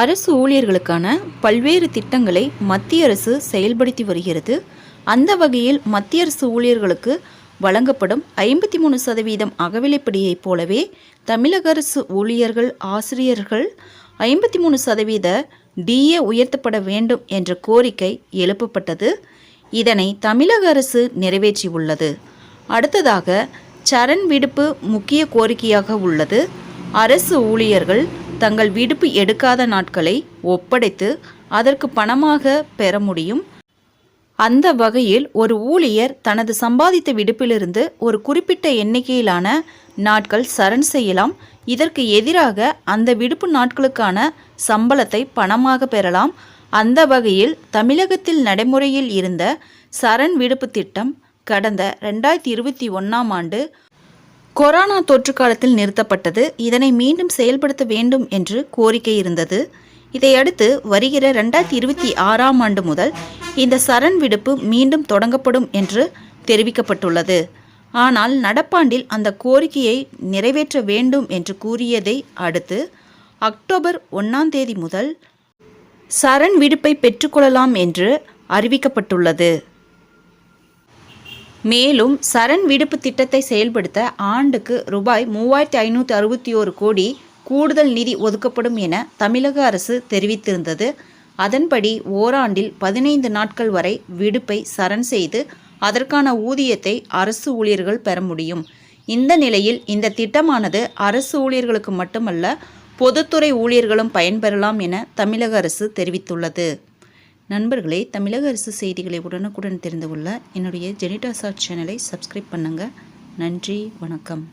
அரசு ஊழியர்களுக்கான பல்வேறு திட்டங்களை மத்திய அரசு செயல்படுத்தி வருகிறது. அந்த வகையில் மத்திய அரசு ஊழியர்களுக்கு வழங்கப்படும் ஐம்பத்தி மூணு சதவீதம் அகவிலைப்படியைப் போலவே தமிழக அரசு ஊழியர்கள் ஆசிரியர்கள் ஐம்பத்தி மூணு சதவீத டிஏ உயர்த்தப்பட வேண்டும் என்ற கோரிக்கை எழுப்பப்பட்டது. இதனை தமிழக அரசு நிறைவேற்றியுள்ளது. அடுத்ததாக சரண் விடுப்பு முக்கிய கோரிக்கையாக உள்ளது. அரசு ஊழியர்கள் தங்கள் விடுப்பு எடுக்காத நாட்களை ஒப்படைத்து அதற்கு பணமாக பெற முடியும். அந்த வகையில் ஒரு ஊழியர் தனது சம்பாதித்த விடுப்பிலிருந்து ஒரு குறிப்பிட்ட எண்ணிக்கையிலான நாட்கள் சரண் செய்யலாம். இதற்கு எதிராக அந்த விடுப்பு நாட்களுக்கான சம்பளத்தை பணமாக பெறலாம். அந்த வகையில் தமிழகத்தில் நடைமுறையில் இருந்த சரண் விடுப்பு திட்டம் கடந்த ரெண்டாயிரத்தி இருபத்தி ஒன்றாம் ஆண்டு கொரோனா தொற்று காலத்தில் நிறுத்தப்பட்டது. இதனை மீண்டும் செயல்படுத்த வேண்டும் என்று கோரிக்கை இருந்தது. இதையடுத்து வருகிற ரெண்டாயிரத்தி இருபத்தி ஆறாம் ஆண்டு முதல் இந்த சரண் விடுப்பு மீண்டும் தொடங்கப்படும் என்று தெரிவிக்கப்பட்டுள்ளது. ஆனால் நடப்பாண்டில் அந்த கோரிக்கையை நிறைவேற்ற வேண்டும் என்று கூறியதை அடுத்து அக்டோபர் ஒன்றாம் தேதி முதல் சரண் விடுப்பை பெற்றுக்கொள்ளலாம் என்று அறிவிக்கப்பட்டுள்ளது. மேலும் சரண் விடுப்பு திட்டத்தை செயல்படுத்த ஆண்டுக்கு ரூபாய் மூவாயிரத்தி ஐநூற்றி அறுபத்தி ஓரு கோடி கூடுதல் நிதி ஒதுக்கப்படும் என தமிழக அரசு தெரிவித்திருந்தது. அதன்படி ஓராண்டில் பதினைந்து நாட்கள் வரை விடுப்பை சரண் செய்து அதற்கான ஊதியத்தை அரசு ஊழியர்கள் பெற முடியும். இந்த நிலையில் இந்த திட்டமானது அரசு ஊழியர்களுக்கு மட்டுமல்ல பொதுத்துறை ஊழியர்களும் பயன்பெறலாம் என தமிழக அரசு தெரிவித்துள்ளது. நண்பர்களே தமிழக அரசு செய்திகளை உடனுக்குடன் தெரிந்து கொள்ள என்னுடைய ஜெனிடாசா சேனலை சப்ஸ்கிரைப் பண்ணுங்கள் நன்றி வணக்கம்.